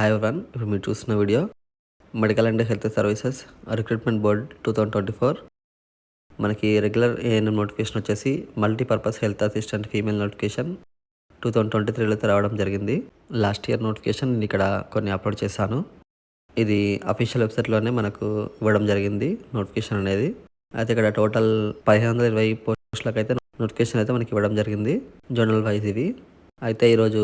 Hi one ఇప్పుడు మీరు చూస్తున్న video medical and health services recruitment board two thousand twenty four మనకి regular ANM notification వచ్చేసి multipurpose health assistant female notification two thousand twenty త్రీలో రావడం జరిగింది. లాస్ట్ ఇయర్ నోటిఫికేషన్ నేను ఇక్కడ కొన్ని అప్లోడ్ చేశాను. ఇది అఫీషియల్ వెబ్సైట్లోనే మనకు ఇవ్వడం జరిగింది నోటిఫికేషన్ అనేది. అయితే ఇక్కడ టోటల్ పదిహేను వందల ఇరవై పోస్టులకు అయితే నోటిఫికేషన్ అయితే మనకి ఇవ్వడం జరిగింది. జోనల్ వైజ్ ఇవి అయితే ఈరోజు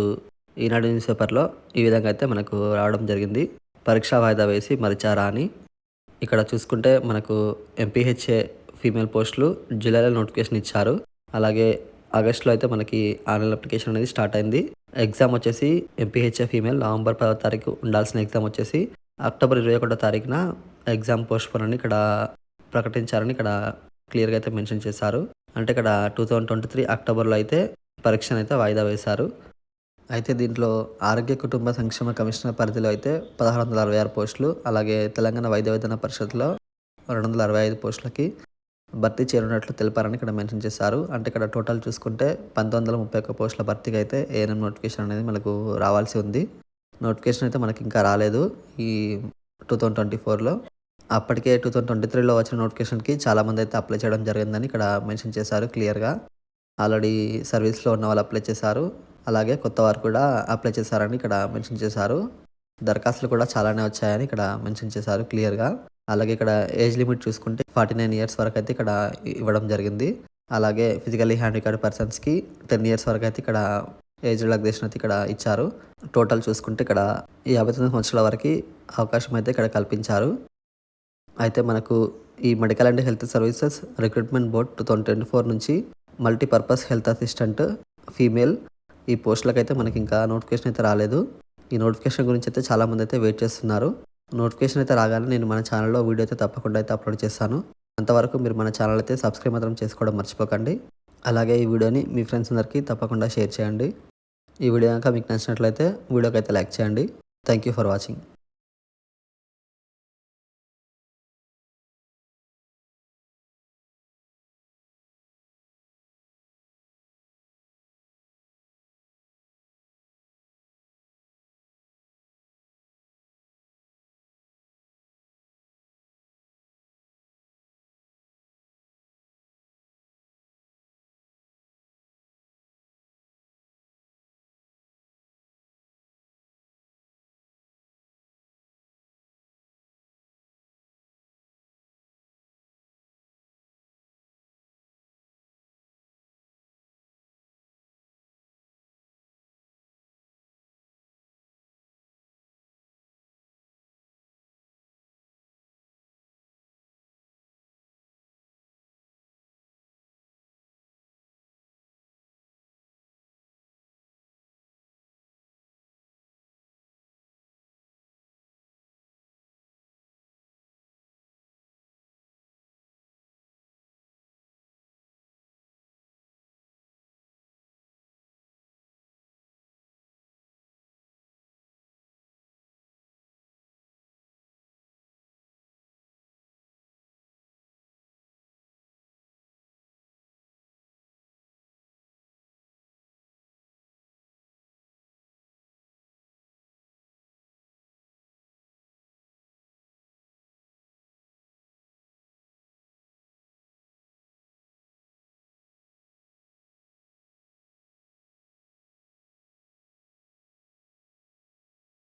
ఈనాడు న్యూస్ పేపర్లో ఈ విధంగా అయితే మనకు రావడం జరిగింది. పరీక్ష వాయిదా వేసి మరిచారా అని. ఇక్కడ చూసుకుంటే మనకు ఎంపీహెచ్ఏ ఫీమేల్ పోస్టులు జూలైలో నోటిఫికేషన్ ఇచ్చారు. అలాగే ఆగస్టులో అయితే మనకి ఆన్లైన్ అప్లికేషన్ అనేది స్టార్ట్ అయింది. ఎగ్జామ్ వచ్చేసి ఎంపీహెచ్ఏ ఫీమేల్ నవంబర్ పదో తారీఖు ఉండాల్సిన ఎగ్జామ్ వచ్చేసి అక్టోబర్ ఇరవై ఒకటో తారీఖున ఎగ్జామ్ పోస్ట్పోన్ అని ఇక్కడ ప్రకటించారని ఇక్కడ క్లియర్గా అయితే మెన్షన్ చేశారు. అంటే ఇక్కడ టూ థౌజండ్ ట్వంటీ త్రీ అక్టోబర్లో అయితే పరీక్షను అయితే వాయిదా వేశారు. అయితే దీంట్లో ఆరోగ్య కుటుంబ సంక్షేమ కమిషనర్ పరిధిలో అయితే పదహారు వందల అరవై ఆరు పోస్టులు అలాగే తెలంగాణ వైద్య విధాన పరిషత్లో రెండు వందల అరవై ఐదు పోస్టులకి భర్తీ చేరినట్లు తెలిపారని ఇక్కడ మెన్షన్ చేశారు. అంటే ఇక్కడ టోటల్ చూసుకుంటే పంతొమ్మిది వందల ముప్పై ఒక్క పోస్టుల భర్తీకి అయితే ఏఎన్ఎం నోటిఫికేషన్ అనేది మనకు రావాల్సి ఉంది. నోటిఫికేషన్ అయితే మనకి ఇంకా రాలేదు ఈ టూ థౌజండ్ ట్వంటీ ఫోర్లో. అప్పటికే టూ థౌజండ్ ట్వంటీ త్రీలో వచ్చిన నోటిఫికేషన్కి చాలామంది అయితే అప్లై చేయడం జరిగిందని ఇక్కడ మెన్షన్ చేశారు క్లియర్గా. ఆల్రెడీ సర్వీస్లో ఉన్న వాళ్ళు అప్లై చేశారు. అలాగే కొత్త వారు కూడా అప్లై చేశారని ఇక్కడ మెన్షన్ చేశారు. దరఖాస్తులు కూడా చాలానే వచ్చాయని ఇక్కడ మెన్షన్ చేశారు క్లియర్గా అలాగే ఇక్కడ ఏజ్ లిమిట్ చూసుకుంటే ఫార్టీ నైన్ ఇయర్స్ వరకు అయితే ఇక్కడ ఇవ్వడం జరిగింది. అలాగే ఫిజికల్లీ హ్యాండిక్యాప్డ్ పర్సన్స్కి టెన్ ఇయర్స్ వరకు అయితే ఇక్కడ ఏజ్ రిలాక్సేషన్ అయితే ఇక్కడ ఇచ్చారు. టోటల్ చూసుకుంటే ఇక్కడ యాభై తొమ్మిది సంవత్సరాల వరకు అవకాశం అయితే ఇక్కడ కల్పించారు. అయితే మనకు ఈ medical and health services recruitment board two thousand twenty four నుంచి మల్టీపర్పస్ హెల్త్ అసిస్టెంట్ ఫీమేల్ ఈ పోస్టులకైతే మనకి ఇంకా నోటిఫికేషన్ అయితే రాలేదు. ఈ నోటిఫికేషన్ గురించి అయితే చాలామంది అయితే వెయిట్ చేస్తున్నారు. నోటిఫికేషన్ అయితే రాగానే నేను మన ఛానల్లో వీడియో అయితే తప్పకుండా అయితే అప్లోడ్ చేస్తాను. అంతవరకు మీరు మన ఛానల్ అయితే సబ్స్క్రైబ్ మాత్రం చేసుకోవడం మర్చిపోకండి. అలాగే ఈ వీడియోని మీ ఫ్రెండ్స్ అందరికీ తప్పకుండా షేర్ చేయండి. ఈ వీడియో కనుక మీకు నచ్చినట్లయితే వీడియోకి అయితే లైక్ చేయండి. Thank you for watching.